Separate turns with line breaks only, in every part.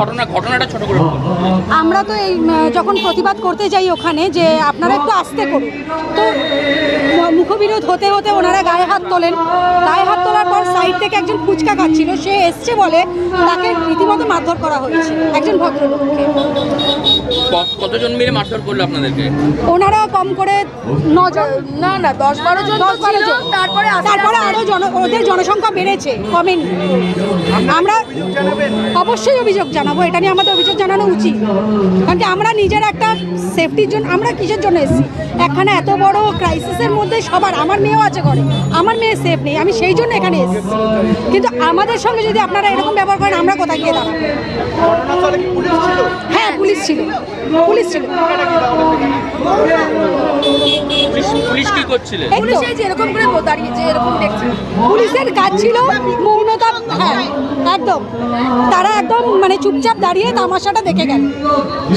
ঘটনা ঘটনাটা ছোট করে।
আমরা তো এই যখন প্রতিবাদ করতে যাই ওখানে যে আপনারা একটু আস্তে করুন। তো মুখবিরোধ হতে হতে ওনারা গায়ে হাত তোলেন। গায়ে হাত তোলার পর সাইড থেকে একজন ফুচকা খাচ্ছিল। সে এসছে বলে তাকে রীতিমতো মারধর করা হয়েছে একজন ভদ্রলোককে।
কতজন মিলে মারধর করল আপনাদেরকে?
ওনারা কম করে নজন।
না না দশ বারো জন
দশ বারো জন।
তারপরে
তারপরে
আস্তে-
আরও জন ওদের জনসংখ্যা বেড়েছে কমেন। আমরা অবশ্যই অভিযোগ জানাব এটা নিয়ে আমাদের অভিযোগ জানানো উচিত। কারণ কি আমরা নিজের একটা সেফটির জন্য আমরা কিসের জন্য এসেছি? এখানে এত বড় ক্রাইসিসের মধ্যে সবার আমার মেয়েও আছে ঘরে আমার মেয়ে সেফ নেই আমি সেই জন্য এখানে এসেছি। কিন্তু আমাদের সঙ্গে যদি আপনারা এরকম ব্যবহার করেন আমরা কোথায় গিয়ে দাঁড়াবো? হ্যাঁ পুলিশ ছিল পুলিশ ছিল।
পুলিশ পুলিশ কি
পুলিশে এরকম করে দাঁড়িয়েছে এরকম দেখছি।
পুলিশের কাজ ছিল মৌনতা হ্যাঁ একদম। তারা একদম মানে চুপচাপ দাঁড়িয়ে তামাশাটা দেখে গেল।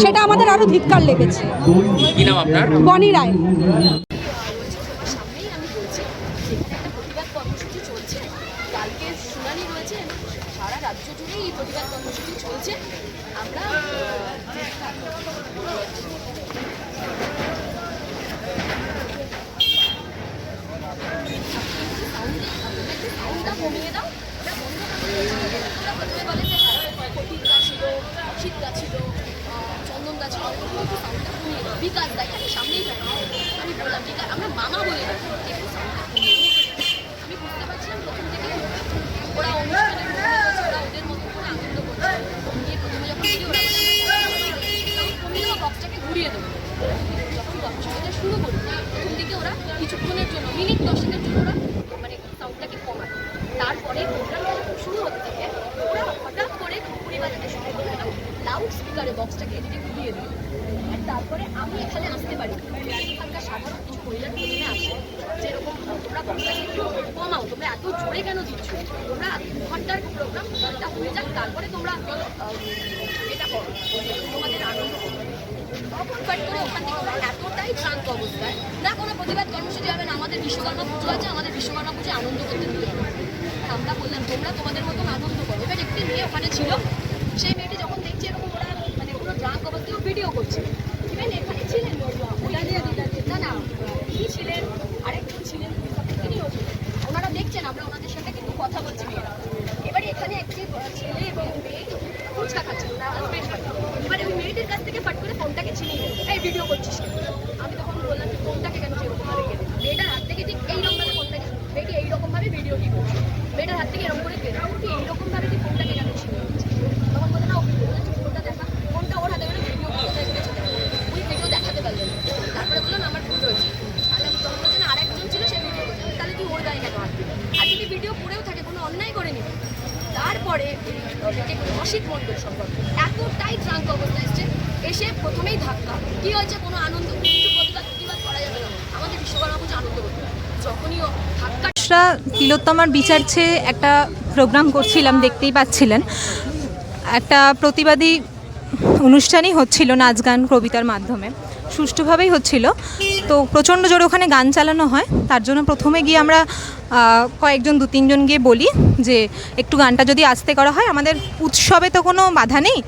সেটা আমাদের আরও ধিক্কার লেগেছে। বনি রায়
সামনেই আমি বলছি যেখানে একটা প্রতিবাদ কর্মসূচি চলছে কালকে শুনানি রয়েছে এবং সারা রাজ্য জুড়েই এই প্রতিবাদ কর্মসূচি চলছে আমরা সাউন্ডটা কমিয়ে দাও ওটা বন্ধ করে দিয়েছি। ওরা প্রথমে বলে যে কঠিন গাছ ছিল অসিত গাছ ছিল আহ, চন্দন গাছ ছিল ওগুলো একটু সাউন্ডটা কমিয়ে দাও বিকাশ দেয় আমি সামনেই থাকি আমি বললাম বিকাশ আমরা মামা বলে ডাকি একটু সাউন্ডটা কমিয়ে দাও। আমি বুঝতে পারছিলাম প্রথম থেকে ওরা অনুষ্ঠানে ঢুকে গেছে, ওরা ওদের মতো করে আনন্দ করছে গিয়ে প্রথমে যখন ভিডিও ওরা সাউন্ড কমিয়ে দেবো বক্সটাকে ঘুরিয়ে দেবো। যখন গল্পটা শুরু করি, প্রথম দিকে ওরা কিছুক্ষণের জন্য, মিনিট দশেকের জন্য ওরা মানে সাউন্ডটাকে কমায়। তারপরে প্রোগ্রামটা যখন শুরু হতে থাকে, ওরা হঠাৎ করে ঘুরি বাজাতে শুরু করে লাউড স্পিকারে বক্সটাকে এদিকে ঘুরিয়ে আর তারপরে আমি এখানে আসতে পারি। এখানকার সাধারণ কিছু মহিলার প্রথমে আসে। যেরকম তোমরা একটু কমাও তোমরা এত জোরে কেন দিচ্ছ? তোমরা ঘণ্টার প্রোগ্রাম ঘণ্টা হয়ে যাক, তারপরে তোমরা এটা করো। তোমাদের আনন্দ এতটাই না, কোনো প্রতিবাদ হবে না, আমাদের বিশ্বকর্মা পুজো আছে, আমাদের বিশ্বকর্মা পুজো আনন্দ করতে আমরা বললাম, তোমরা তোমাদের মতন আনন্দ একটি মেয়ে ওখানে ছিল, সেই যখন দেখছে এরকম মানে ড্রাঙ্ক ভিডিও করছে। ইভেন এখানে ছিলেন না না কি ছিলেন আরেকজন ছিলেন তিনিও ছিলেন ওনারা দেখছেন আমরা ওনাদের সাথে কিন্তু কথা বলছি মেয়েরা এবারে এখানে একটি ছেলে এবং মেয়ে ফুচকা খাচ্ছে ওরা husband wife। এবারে ওই মেয়েটির কাছ থেকে ফাট করে ফোনটাকে ছিনিয়ে নিল এই ভিডিও করছিস কেন?" আমি তখন বললাম যে ফোনটাকে কেন সেরকম ভাবে কেটে মেয়েটার হাত থেকে ঠিক এইরকম ভাবে ফোনটাকে মেয়েটি এইরকম ভাবে ভিডিওটি করছে মেয়েটার হাত থেকে এরকম করে কেটে তুই এইরকম ভাবে তুই ফোনটাকে কেন ছিনিয়ে নিচ্ছিস তখন বলল না ও ভিডিও ফোনটা দেখা ফোনটা ওর হাতে ভিডিও কোথায় গেছে ওই ভিডিও দেখাতে পারলেন না। তারপরে বললাম আমার ভুল হয়েছে আর আমি তখন বলছে না আরেকজন ছিল সে ভিডিও করছে আমি, তাহলে তুই ওর গায়ে কেন হাত দিবি? আর যদি ভিডিও করেও থাকে কোনো অন্যায় করেনি যে অসিত মণ্ডল সম্পর্কে এতটাই ট্রাঙ্ক অবস্থা এসছে, এসে প্রথমেই ধাক্কা। কি হয়েছে, কোনো আনন্দ কিছু প্রতিবাদ করা যাবে না। আমাদের বিশ্বকর্মা পুজো আনন্দ করতে যখনই ধাক্কা
তিলোত্তমার বিচার চেয়ে একটা প্রোগ্রাম করছিলাম, দেখতেই পাচ্ছিলেন। একটা প্রতিবাদী অনুষ্ঠানই হচ্ছিল নাচ গান, কবিতার মাধ্যমে। সুষ্ঠুভাবেই হচ্ছিল। তো প্রচণ্ড জোরে ওখানে গান চালানো হয়। তার জন্য প্রথমে গিয়ে আমরা কয়েকজন দু তিনজন গিয়ে বলি যে, একটু গানটা যদি আস্তে করা হয়, আমাদের উৎসবে তো কোনো বাধা নেই।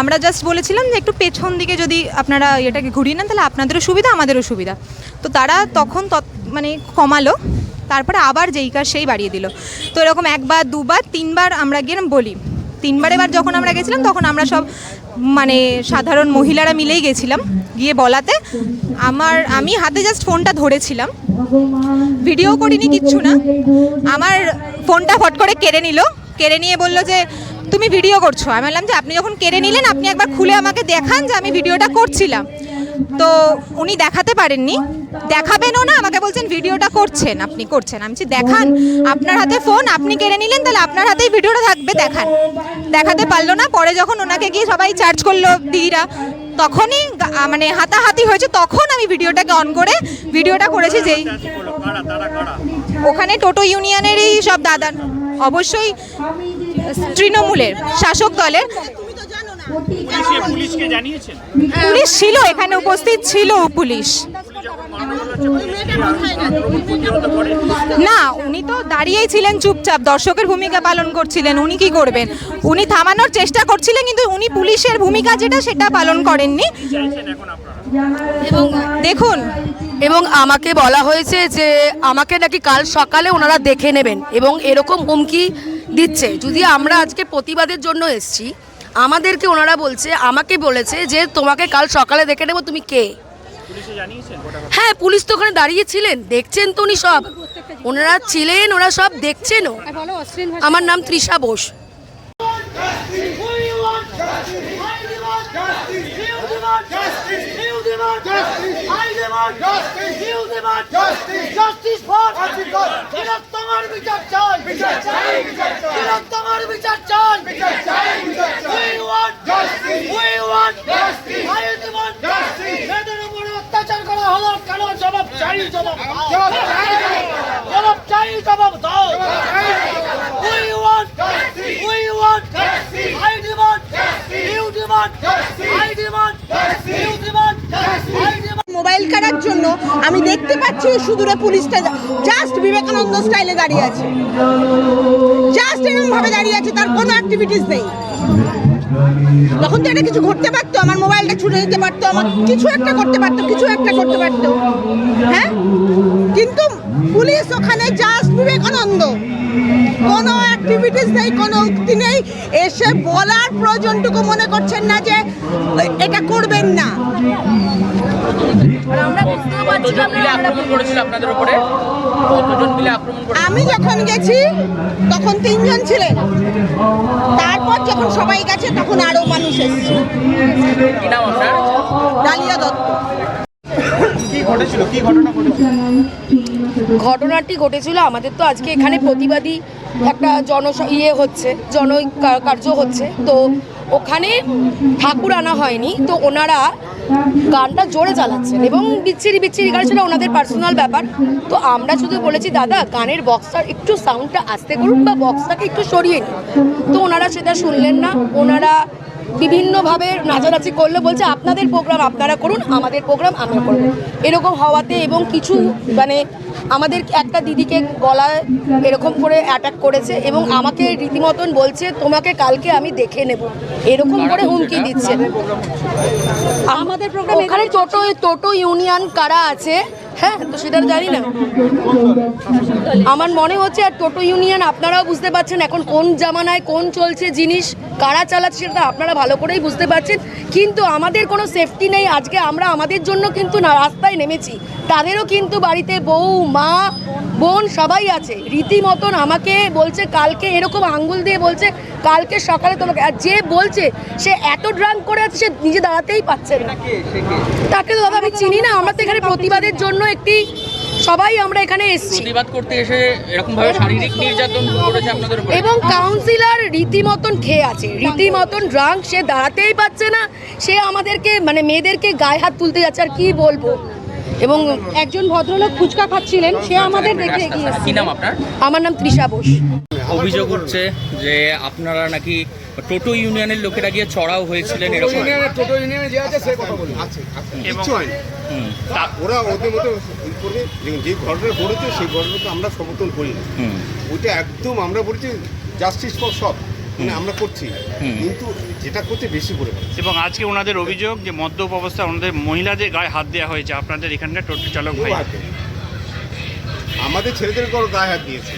আমরা জাস্ট বলেছিলাম যে, একটু পেছন দিকে যদি আপনারা এটাকে ঘুরিয়ে নেন, তাহলে আপনাদেরও সুবিধা, আমাদেরও সুবিধা। তো তারা তখন মানে কমালো, তারপরে আবার যেই কাজ সেই বাড়িয়ে দিল। তো এরকম একবার, দুবার, তিনবার আমরা গিয়ে বলি। তিনবার এবার যখন আমরা গেছিলাম, তখন আমরা সব মানে সাধারণ মহিলারা মিলেই গেছিলাম গিয়ে বলাতে। আমার, আমি হাতে জাস্ট ফোনটা ধরেছিলাম। ভিডিও করিনি কিচ্ছু না। আমার ফোনটা ফট করে কেড়ে নিল। কেড়ে নিয়ে বলল যে, তুমি ভিডিও করছ। আমি বললাম যে, আপনি যখন কেড়ে নিলেন, আপনি একবার খুলে আমাকে দেখান যে আমি ভিডিওটা করছিলাম। তো উনি দেখাতে পারেননি। দেখাবেনও না, আমাকে বলছেন ভিডিওটা করছেন, আপনি করছেন। আমি দেখান, আপনার হাতে ফোন আপনি কেড়ে নিলেন, তাহলে আপনার হাতেই ভিডিওটা থাকবে, দেখান। দেখাতে পারল না, পরে যখন ওনাকে গিয়ে সবাই চার্জ করল দিদিরা, তখনই মানে হাতাহাতি হয়েছে, তখন আমি ভিডিওটাকে অন করে ভিডিওটা করেছি যেই ওখানে টোটো ইউনিয়নেরই সব দাদা, অবশ্যই তৃণমূলের শাসক দলের
পুলিশকে পুলিশকে জানিয়েছেন?
পুলিশ ছিল এখানে উপস্থিত ছিল পুলিশ। না উনি তো দাঁড়িয়েই ছিলেন চুপচাপ দর্শকের ভূমিকা পালন করছিলেন উনি কি করবেন? উনি থামানোর চেষ্টা করছিলেন কিন্তু উনি পুলিশের ভূমিকা যেটা সেটা পালন করেননি।
এবং
দেখুন।
এবং আমাকে বলা হয়েছে যে আমাকে নাকি কাল সকালে ওনারা দেখে নেবেন এবং এরকম হুমকি দিচ্ছে। যদি আমরা আজকে প্রতিবাদের জন্য এসছি আমাদেরকে ওনারা বলছে আমাকে বলেছে যে তোমাকে কাল সকালে দেখে নেব তুমি কে? হ্যাঁ পুলিশ তো ওখানে দাঁড়িয়ে ছিলেন দেখছেন তো উনি সব। ওনারা ছিলেন ওরা সব দেখছেনও। আমার নাম তৃষা বোস।
Justice! For তিলোত্তমার বিচার চাই বিচার চাই তিলোত্তমার বিচার চাই বিচার চাই বিচার চাই we want justice we want justice I demand justice মেয়েদের উপর অত্যাচার করা হলো কেন জবাব চাই জবাব চাই জবাব চাই জবাব দাও we want justice we want justice I demand justice you demand justice I demand justice you demand justice I demand
mobile কাটার জন্য আমি দেখতে পাচ্ছি সুদূরে পুলিশটা জাস্ট বিবেকানন্দ স্টাইলে দাঁড়িয়ে আছে। জাস্ট এরকমভাবে দাঁড়িয়ে আছে, তার কোনো অ্যাক্টিভিটিস নেই। তখন তো এটা কিছু ঘটতে পারতো আমার মোবাইলটা ছুটে দিতে পারতো আমার কিছু একটা করতে পারতো কিছু একটা করতে পারতো। হ্যাঁ? কিন্তু পুলিশ ওখানে জাস্ট বিবেকানন্দ। কোনো অ্যাক্টিভিটিস নেই কোনো উক্তি নেই এসে বলার প্রয়োজনটুকু মনে করছেন না যে এটা করবেন না।
আমরা বুঝতেও পারছি
কতজন মিলে আক্রমণ করেছিল আপনাদের উপরে? কতজন মিলে আক্রমণ করে
আমি যখন গেছি তখন তিনজন ছিলেন। তারপর যখন সবাই গেছে তখন আরও মানুষ এসেছে। ডালিয়া দত্ত।
ঘটনাটি ঘটেছিল। আমাদের তো আজকে এখানে প্রতিবাদী একটা জন ইয়ে হচ্ছে, জন কার্য হচ্ছে। তো ওখানে ঠাকুর আনা হয়নি। তো ওনারা গানটা জোরে চালাচ্ছেন এবং বিচ্ছিরি বিচ্ছিরি গান, সেটা ওনাদের পার্সোনাল ব্যাপার। তো আমরা শুধু বলেছি, দাদা, গানের বক্সটার একটু সাউন্ডটা আসতে করুন বা বক্সটাকে একটু সরিয়ে নিন। তো ওনারা সেটা শুনলেন না। ওনারা বিভিন্নভাবে নাচানাচি করলে বলছে আপনাদের প্রোগ্রাম আপনারা করুন আমাদের প্রোগ্রাম আমরা করব। এরকম হওয়াতে এবং কিছু মানে আমাদের একটা দিদিকে গলায় এরকম করে অ্যাটাক করেছে এবং আমাকে রীতিমতন বলছে তোমাকে কালকে আমি দেখে নেব। এরকম করে হুমকি দিচ্ছে। আমাদের প্রোগ্রাম ওখানে টোটো টোটো ইউনিয়ন কারা আছে? হ্যাঁ তো সেটা জানি না। আমার মনে হচ্ছে আর টোটো ইউনিয়ন আপনারাও বুঝতে পারছেন এখন কোন জামানায় কোন চলছে জিনিস, কারা চালাচ্ছে সেটা আপনারা ভালো করেই বুঝতে পারছেন। কিন্তু আমাদের কোনো সেফটি নেই। আজকে আমরা আমাদের জন্য কিন্তু না, রাস্তায় নেমেছি। তাদেরও কিন্তু বাড়িতে বউ মা বোন সবাই আছে। রীতিমতন আমাকে বলছে কালকে এরকম আঙ্গুল দিয়ে বলছে কালকে সকালে তোমাকে আর যে বলছে সে এত ড্রাঙ্ক করে আছে সে নিজে দাঁড়াতেই পারছে না। তাকে তো দাদা আমি চিনি না আমরা তো এখানে প্রতিবাদের জন্য একটি সবাই আমরা এখানে এসেছি।
প্রতিবাদ করতে এসে এরকম ভাবে শারীরিক নির্যাতন করেছে আপনাদের উপরে।
এবং কাউন্সিলর রীতিমতন খেয়ে আছে রীতিমতন ড্রাঙ্ক সে দাঁড়াতেই পারছে না সে আমাদেরকে মানে মেয়েদেরকে গায়ে হাত তুলতে যাচ্ছে আর কি বলব? এবং
একজন ভদ্রলোক ফুচকা খাচ্ছিলেন সে আমাদের দেখে এগিয়ে
কি নাম আপনার?
আমার নাম তৃষা বোস।
অভিযোগ হচ্ছে যে আপনারা নাকি টোটো ইউনিয়নের লোকেরা গিয়ে চড়াও হয়েছিলেন এরকম।
টোটো ইউনিয়নে যে আছে সে কথা বলি আছে কিচ্ছু হয়নি। ওরা ওদের মতো করে যে- ঘটনা ঘটেছে সেই ঘটনাকে আমরা সমর্থন করি না। ওইটা একদম আমরা বলছি জাস্টিস ফর সব। মানে আমরা করছি।
হুম।
কিন্তু যেটা করছে বেশি করে।
এবং আজকে ওনাদের অভিযোগ যে মদ্যপ অবস্থায় ওনাদের মহিলাদের গায়ে হাত দেওয়া হয়েছে। আপনাদের এখানকার টোটো চালক ভাই।
আমাদের ছেলেদের গায়ে হাত দিয়েছে।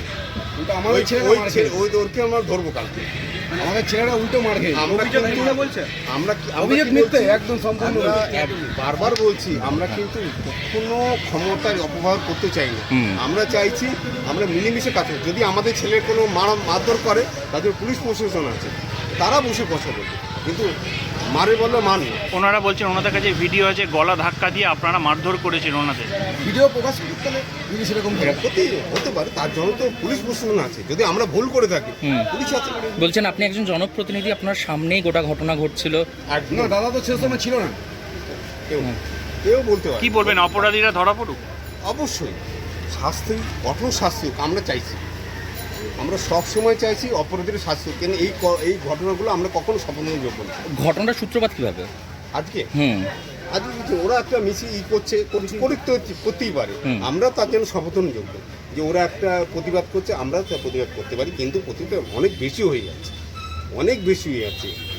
ওই
ছেলেরা
ওই
মার
ছেলে- ওই ওরকে আমরা ধরবো কালকে।
আমাদের ছেলেরা উল্টো মার খেয়েছে।
আমরা কিন্তু-
বলছে?
আমরা
অভিযোগ মিথ্যে, একদম সম্পূর্ণ
বারবার বলছি আমরা কিন্তু কোনো ক্ষমতার অপব্যবহার করতে চাই না আমরা চাইছি আমরা মিলেমিশে কাজ করি। যদি আমাদের ছেলের কোনো মারা মারধর করে তাদের পুলিশ প্রশাসন আছে। তারা বসে কথা বলবে। কিন্তু মারে বললে মান
ওনারা বলছেন ওনাদের কাছে ভিডিও আছে গলা ধাক্কা দিয়ে আপনারা মারধর করেছেন ওনাদের।
ভিডিও প্রকাশ করতে হলে যদি সেরকম
এটা হতে পারে তার জন্য তো পুলিশ প্রশাসন আছে। যদি আমরা ভুল করে থাকি
হুম।
পুলিশ আছে।
বলছেন আপনি একজন জনপ্রতিনিধি আপনার সামনেই গোটা ঘটনা ঘটছিল।
না দাদা তো সে সময় ছিল না।
কেউ কেউ বলতে পারে
কি বলবেন অপরাধীরা ধরা পড়ুক?
অবশ্যই। শাস্তি কঠোর শাস্তি আমরা চাইছি। আমরা সব সময় চাইছি অপরাধীর শাস্তি কেন এই ক- এই ঘটনাগুলো আমরা কখনো স্বপ্নযোগ্য না।
ঘটনার সূত্রপাত কীভাবে?
আজকে?
হুম।
আজকে কিছু ওরা একটা মিছিল ই করছে হচ্ছে- করতেই পারে।
হুম।
আমরা তার জন্য সমর্থন যোগ্য যে ওরা একটা প্রতিবাদ করছে আমরা তার প্রতিবাদ করতে পারি কিন্তু প্রতিবাদ অনেক বেশি হয়ে যাচ্ছে। অনেক বেশি হয়ে যাচ্ছে।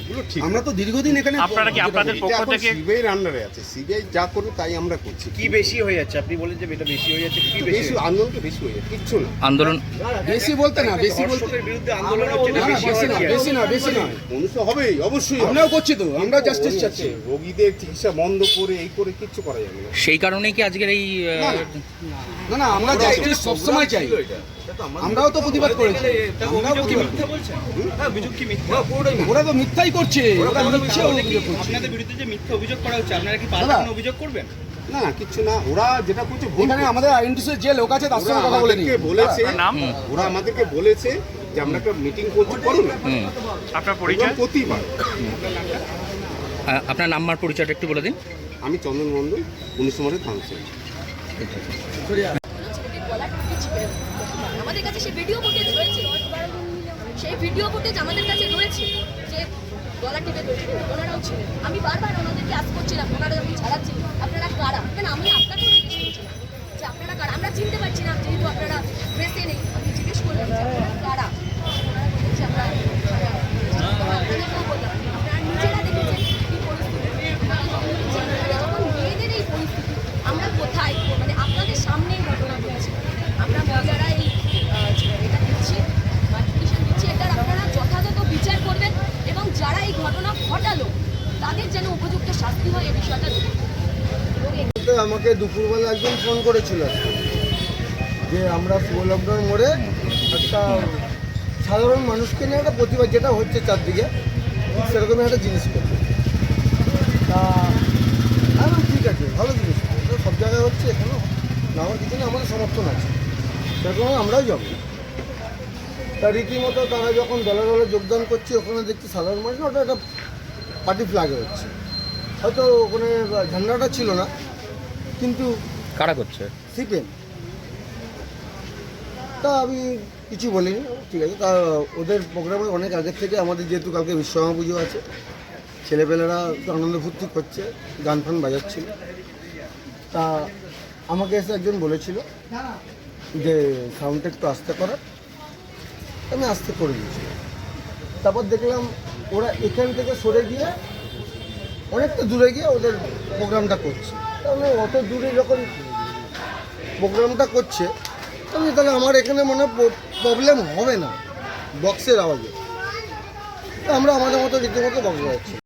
আমরা তো দীর্ঘদিন এখানে
আপনারা কি আপনাদের পক্ষ থেকে
সিবিআই আন্ডারে আছে। সিবিআই যা করবে তাই আমরা করছি।
কি বেশি হয়ে যাচ্ছে? আপনি বলেন যে এটা বেশি হয়ে যাচ্ছে কি
বেশি আন্দোলনটা বেশি হয়ে যাচ্ছে কিচ্ছু না।
আন্দোলন
বেশি বলতে না বেশি বলতে
বিরুদ্ধে আন্দোলন হচ্ছে
না, না, বেশি না বেশি না বেশি না।
মানুষ তো হবেই অবশ্যই
আমরাও করছি তো আমরা জাস্টিস চাচ্ছি।
রোগীদের চিকিৎসা বন্ধ করে এই করে কিচ্ছু করা যাবে না।
সেই কারণেই কি আজকের এই
না না আমরা জাস্টিস সবসময় চাই। আমরাও তো প্রতিবাদ করেছি। আমরাও প্রতিবাদ ওরা তো মিথ্যাই করছে। ওরা মিথ্যা অভিযোগ করছে।
আপনাদের বিরুদ্ধে যে মিথ্যা অভিযোগ করা হচ্ছে আপনারা কি। অভিযোগ করবেন?
না না কিচ্ছু না। ওরা যেটা করছে
এখানে আমাদের যে লোক আছে তার সঙ্গে কথা বলে
বলেছে? ওরা আমাদেরকে বলেছে যে আমরা একটা মিটিং করছি
আপনার পরিচয়?
আপনার নাম্বার পরিচয়টা একটু বলে দিন।
আমি চন্দন মণ্ডল উনিশ নম্বরের কাউন্সিল
ছেলেটির গলা টিপে ছিঁড়ে দেয়। আমাদের কাছে সেই ভিডিও ফুটেজ রয়েছে সেই ফুটেজ আমাদের কাছে রয়েছে, যে গলা টিপে ওনারাও ছিলেন। আমি বারবার ওনাদেরকে আস করছিলাম, ওনারা যখন ছাড়াচ্ছেন আপনারা কারা কেন আমি আপনাকেও জিজ্ঞেস করছিলাম যে আপনারা কারা আমরা চিনতে পারছি না যেহেতু আপনারা প্রেসে নেই আমি জিজ্ঞেস করলাম যে আপনারা কারা ওনারা বলেছে আমরা আপনাদেরকেও বললাম আপনারা নিজেরা দেখেছেন কি পরিস্থিতি আপনারা যখন মেয়েদের এই পরিস্থিতি আমরা কোথায় মানে আপনাদের সামনেই ঘটনা ঘটেছে আমরা মহিলারা এই আহ, এটা দিচ্ছি নোটিফিকেশন দিচ্ছি এটার আপনারা যথাযথ বিচার করবেন এবং যারা এই ঘটনা ঘটালো তাদের হয়
আমাকে দুপুরবেলা একজন ফোন করেছিল। যে আমরা লকডাউন মোড়ে একটা সাধারণ মানুষকে নিয়ে একটা প্রতিবাদ যেটা হচ্ছে চারদিকে সেরকমই একটা জিনিস করছে। তা বললাম, ঠিক আছে ভালো জিনিস। সব জায়গায় হচ্ছে এখানেও না আমার কিছু না আমাদের সমর্থন আছে। সেরকম আমরাও যাব। তা রীতিমতো তারা যখন দলে দলে যোগদান করছে ওখানে দেখছি সাধারণ মানুষ ওটা একটা পার্টি ফ্ল্যাগে হচ্ছে। হয়তো ওখানে ঝান্ডাটা ছিল না কিন্তু
কারা করছে?
সিপিএম। তা আমি কিছু বলিনি ঠিক আছে। তা ওদের প্রোগ্রামে অনেক আগের থেকে আমাদের যেহেতু কালকে বিশ্বকর্মা পুজো আছে ছেলেপেলেরা আনন্দ ফুর্তি করছে গান ফান বাজাচ্ছিল। তা আমাকে এসে একজন বলেছিল যে সাউন্ডটা একটু আস্তে করার আমি আস্তে করে দিয়েছি তারপর দেখলাম ওরা এখান থেকে সরে গিয়ে অনেকটা দূরে গিয়ে ওদের প্রোগ্রামটা করছে। তাহলে অত দূরে যখন প্রোগ্রামটা করছে তাহলে তাহলে আমার এখানে মনে প্রবলেম হবে না বক্সের আওয়াজে। আমরা আমাদের মতো রীতিমতো বক্স বাজাচ্ছি।